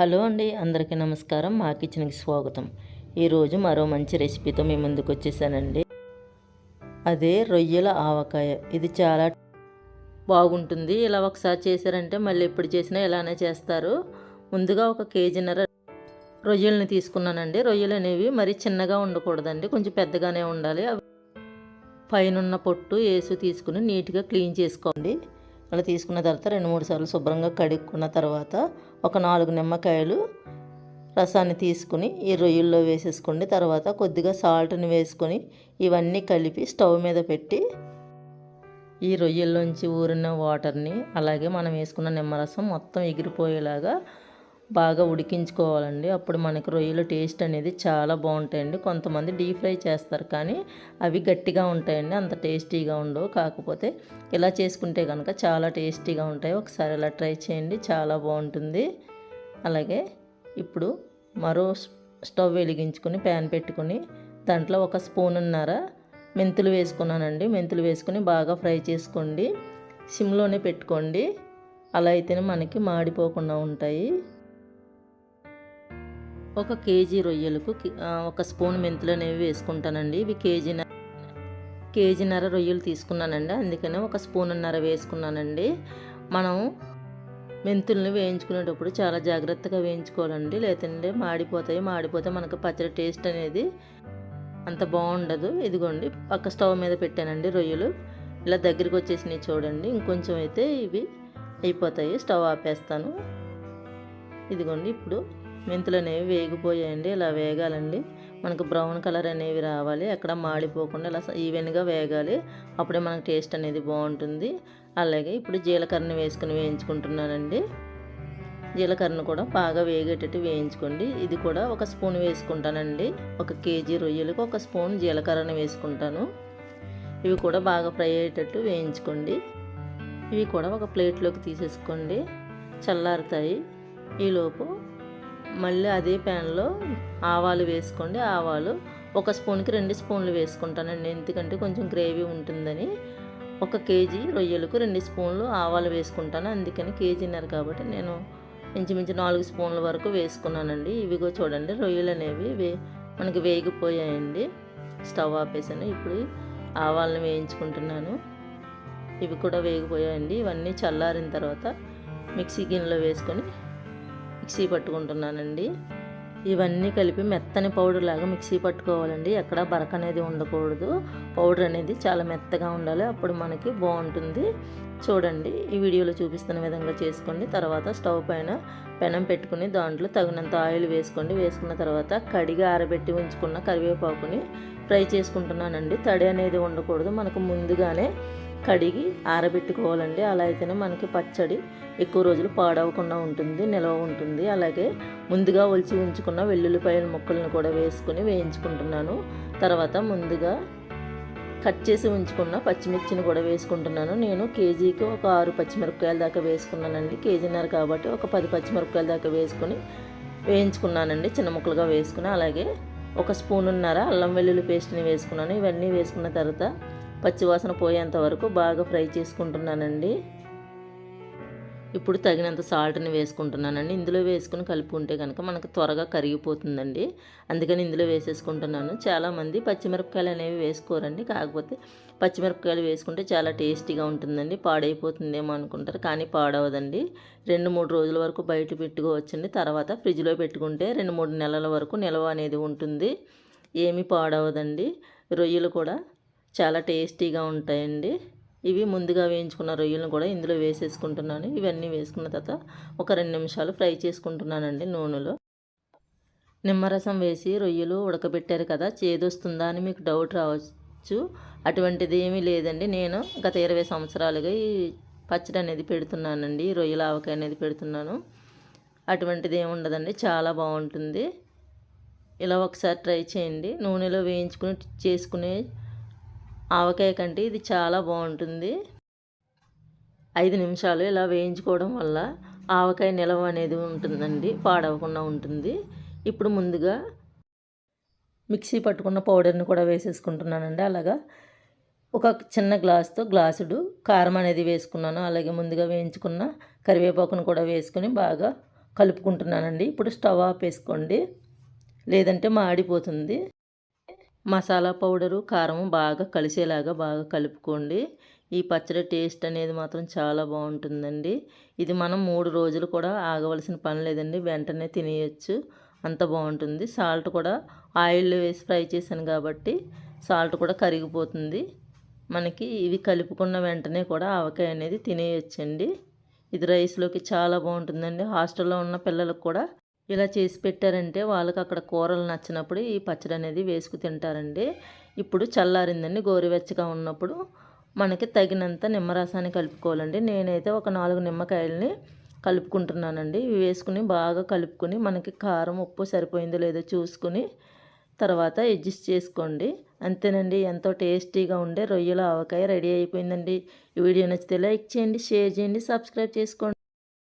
Hello అండి అందరికీ నమస్కారం. మా కిచెన్కి స్వాగతం. ఈరోజు మరో మంచి రెసిపీతో మీ ముందుకు వచ్చేసానండి. అదే రొయ్యల ఆవకాయ. ఇది చాలా బాగుంటుంది. ఇలా ఒకసారి చేశారంటే మళ్ళీ ఎప్పుడు చేసినా ఇలానే చేస్తారు. ముందుగా ఒక కేజీన్నర రొయ్యల్ని తీసుకున్నానండి. రొయ్యలు అనేవి మరీ చిన్నగా ఉండకూడదండి. కొంచెం పెద్దగానే ఉండాలి. అవి పైనున్న పొట్టు వేసి తీసుకుని నీట్గా క్లీన్ చేసుకోండి. అలా తీసుకున్న తర్వాత రెండు మూడు సార్లు శుభ్రంగా కడుక్కున్న తర్వాత ఒక నాలుగు నిమ్మకాయలు రసాన్ని తీసుకుని ఈ రొయ్యల్లో వేసేసుకోండి. తర్వాత కొద్దిగా సాల్ట్ని వేసుకొని ఇవన్నీ కలిపి స్టవ్ మీద పెట్టి ఈ రొయ్యల్లోంచి ఊరిన వాటర్ని అలాగే మనం వేసుకున్న నిమ్మరసం మొత్తం ఎగిరిపోయేలాగా బాగా ఉడికించుకోవాలండి. అప్పుడు మనకు రొయ్యల టేస్ట్ అనేది చాలా బాగుంటాయండి. కొంతమంది డీప్ ఫ్రై చేస్తారు కానీ అవి గట్టిగా ఉంటాయండి. అంత టేస్టీగా ఉండవు. కాకపోతే ఇలా చేసుకుంటే కనుక చాలా టేస్టీగా ఉంటాయి. ఒకసారి ఇలా ట్రై చేయండి. చాలా బాగుంటుంది. అలాగే ఇప్పుడు మరో స్టవ్ వెలిగించుకొని ప్యాన్ పెట్టుకొని దాంట్లో ఒక స్పూన్ ఉన్నర మెంతులు వేసుకున్నానండి. మెంతులు వేసుకుని బాగా ఫ్రై చేసుకోండి. సిమ్లోనే పెట్టుకోండి. అలా అయితేనే మనకి మాడిపోకుండా ఉంటాయి. ఒక కేజీ రొయ్యలకు ఒక స్పూన్ మెంతులు అనేవి వేసుకుంటానండి. ఇవి కేజీ కేజీన్నర రొయ్యలు తీసుకున్నానండి. అందుకనే ఒక స్పూన్నర వేసుకున్నానండి. మనం మెంతుల్ని వేయించుకునేటప్పుడు చాలా జాగ్రత్తగా వేయించుకోవాలండి. లేదంటే మాడిపోతాయి. మాడిపోతే మనకు పచ్చడి టేస్ట్ అనేది అంత బాగుండదు. ఇదిగోండి పక్క స్టవ్ మీద పెట్టానండి రొయ్యలు. ఇలా దగ్గరికి వచ్చేసినాయి చూడండి. ఇంకొంచెం అయితే ఇవి అయిపోతాయి. స్టవ్ ఆపేస్తాను. ఇదిగోండి ఇప్పుడు మెంతులు అనేవి వేగిపోయాయండి ఇలా వేగాలండి. మనకు బ్రౌన్ కలర్ అనేవి రావాలి ఎక్కడ మాడిపోకుండా ఇలా ఈవెన్గా వేగాలి. అప్పుడే మనకు టేస్ట్ అనేది బాగుంటుంది. అలాగే ఇప్పుడు జీలకర్రని వేసుకుని వేయించుకుంటున్నానండి. జీలకర్రను కూడా బాగా వేగేటట్టు వేయించుకోండి. ఇది కూడా ఒక స్పూన్ వేసుకుంటానండి. ఒక కేజీ రొయ్యలకు ఒక స్పూన్ జీలకర్రను వేసుకుంటాను. ఇవి కూడా బాగా ఫ్రై అయ్యేటట్టు వేయించుకోండి. ఇవి కూడా ఒక ప్లేట్లోకి తీసేసుకోండి. చల్లారుతాయి. ఈలోపు మళ్ళీ అదే ప్యాన్లో ఆవాలు వేసుకోండి. ఆవాలు ఒక స్పూన్కి రెండు స్పూన్లు వేసుకుంటానండి. ఎందుకంటే కొంచెం గ్రేవీ ఉంటుందని. ఒక కేజీ రొయ్యలకు రెండు స్పూన్లు ఆవాలు వేసుకుంటాను. అందుకని కేజీన్నర కాబట్టి నేను ఇంచుమించు నాలుగు స్పూన్ల వరకు వేసుకున్నానండి. ఇవిగో చూడండి రొయ్యలు అనేవి వే మనకి వేగిపోయాయండి. స్టవ్ ఆపేసాను. ఇప్పుడు ఆవాలను వేయించుకుంటున్నాను. ఇవి కూడా వేగిపోయాయండి. ఇవన్నీ చల్లారిన తర్వాత మిక్సీ గిన్నెలో వేసుకొని మిక్సీ పట్టుకుంటున్నానండి. ఇవన్నీ కలిపి మెత్తని పౌడర్ లాగా మిక్సీ పట్టుకోవాలండి. ఎక్కడ బరక అనేది ఉండకూడదు. పౌడర్ అనేది చాలా మెత్తగా ఉండాలి. అప్పుడు మనకి బాగుంటుంది. చూడండి ఈ వీడియోలో చూపిస్తున్న విధంగా చేసుకోండి. తర్వాత స్టవ్ పైన పెనం పెట్టుకుని దాంట్లో తగినంత ఆయిల్ వేసుకోండి. వేసుకున్న తర్వాత కడిగి ఆరబెట్టి ఉంచుకున్న కరివేపాకుని ఫ్రై చేసుకుంటున్నానండి. తడి అనేది ఉండకూడదు. మనకు ముందుగానే కడిగి ఆరబెట్టుకోవాలండి. అలా అయితేనే మనకి పచ్చడి ఎక్కువ రోజులు పాడవకుండా ఉంటుంది నిల్వ ఉంటుంది. అలాగే ముందుగా ఒలిచి ఉంచుకున్న వెల్లుల్లిపాయల ముక్కలను కూడా వేసుకుని వేయించుకుంటున్నాను. తర్వాత ముందుగా కట్ చేసి ఉంచుకున్న పచ్చిమిర్చిని కూడా వేసుకుంటున్నాను. నేను కేజీకి ఒక ఆరు పచ్చిమిరపకాయల దాకా వేసుకున్నానండి. కేజీన్నర కాబట్టి ఒక పది పచ్చిమిరపకాయల దాకా వేసుకుని వేయించుకున్నానండి. చిన్న ముక్కలుగా వేసుకుని అలాగే ఒక స్పూన్ ఉన్నర అల్లం వెల్లుల్లి పేస్ట్ని వేసుకున్నాను. ఇవన్నీ వేసుకున్న తర్వాత పచ్చివాసన పోయేంత వరకు బాగా ఫ్రై చేసుకుంటున్నానండి. ఇప్పుడు తగినంత సాల్ట్ని వేసుకుంటున్నానండి. ఇందులో వేసుకుని కలుపుకుంటే కనుక మనకు త్వరగా కరిగిపోతుందండి. అందుకని ఇందులో వేసేసుకుంటున్నాను. చాలామంది పచ్చిమిరపకాయలు అనేవి వేసుకోరండి. కాకపోతే పచ్చిమిరపకాయలు వేసుకుంటే చాలా టేస్టీగా ఉంటుందండి. పాడైపోతుందేమో అనుకుంటారు. కానీ పాడవదండి. రెండు మూడు రోజుల వరకు బయట పెట్టుకోవచ్చండి. తర్వాత ఫ్రిడ్జ్లో పెట్టుకుంటే రెండు మూడు నెలల వరకు నిల్వ అనేది ఉంటుంది. ఏమీ పాడవదండి. రొయ్యలు కూడా చాలా టేస్టీగా ఉంటాయండి. ఇవి ముందుగా వేయించుకున్న రొయ్యలను కూడా ఇందులో వేసేసుకుంటున్నాను. ఇవన్నీ వేసుకున్న తర్వాత ఒక రెండు నిమిషాలు ఫ్రై చేసుకుంటున్నానండి నూనెలో. నిమ్మరసం వేసి రొయ్యలు ఉడకబెట్టారు కదా చేదొస్తుందా అని మీకు డౌట్ రావచ్చు. అటువంటిది ఏమీ లేదండి. నేను గత ఇరవై సంవత్సరాలుగా ఈ పచ్చడి అనేది పెడుతున్నానండి. రొయ్యల ఆవకాయ అనేది పెడుతున్నాను. అటువంటిది ఏమి ఉండదండి. చాలా బాగుంటుంది. ఇలా ఒకసారి ట్రై చేయండి. నూనెలో వేయించుకుని చేసుకునే ఆవకాయ కంటే ఇది చాలా బాగుంటుంది. ఐదు నిమిషాలు ఇలా వేయించుకోవడం వల్ల ఆవకాయ నిలవ అనేది ఉంటుందండి పాడవకుండా ఉంటుంది. ఇప్పుడు ముందుగా మిక్సీ పట్టుకున్న పౌడర్ని కూడా వేసేసుకుంటున్నానండి. అలాగా ఒక చిన్న గ్లాస్తో గ్లాసుడు కారం అనేది వేసుకున్నాను. అలాగే ముందుగా వేయించుకున్న కరివేపాకును కూడా వేసుకొని బాగా కలుపుకుంటున్నానండి. ఇప్పుడు స్టవ్ ఆపేసుకోండి లేదంటే మాడిపోతుంది. మసాలా పౌడరు కారం బాగా కలిసేలాగా బాగా కలుపుకోండి. ఈ పచ్చడి టేస్ట్ అనేది మాత్రం చాలా బాగుంటుందండి. ఇది మనం మూడు రోజులు కూడా ఆగవలసిన పని లేదండి. వెంటనే తినేయచ్చు. అంత బాగుంటుంది. సాల్ట్ కూడా ఆయిల్లో వేసి ఫ్రై చేశాను కాబట్టి సాల్ట్ కూడా కరిగిపోతుంది. మనకి ఇవి కలుపుకున్న వెంటనే కూడా ఆవకాయ అనేది తినేయచ్చండి. ఇది రైస్లోకి చాలా బాగుంటుందండి. హాస్టల్లో ఉన్న పిల్లలకు కూడా ఇలా చేసి పెట్టారంటే వాళ్ళకి అక్కడ కూరలు నచ్చినప్పుడు ఈ పచ్చడి అనేది వేసుకు తింటారండి. ఇప్పుడు చల్లారిందండి గోరువెచ్చగా ఉన్నప్పుడు మనకి తగినంత నిమ్మరసాన్ని కలుపుకోవాలండి. నేనైతే ఒక నాలుగు నిమ్మకాయలని కలుపుకుంటున్నానండి. ఇవి వేసుకుని బాగా కలుపుకొని మనకి కారం ఉప్పు సరిపోయిందో లేదో చూసుకుని తర్వాత అడ్జస్ట్ చేసుకోండి. అంతేనండి ఎంతో టేస్టీగా ఉండే రొయ్యల ఆవకాయ రెడీ అయిపోయిందండి. ఈ వీడియో నచ్చితే లైక్ చేయండి షేర్ చేయండి సబ్స్క్రైబ్ చేసుకోండి.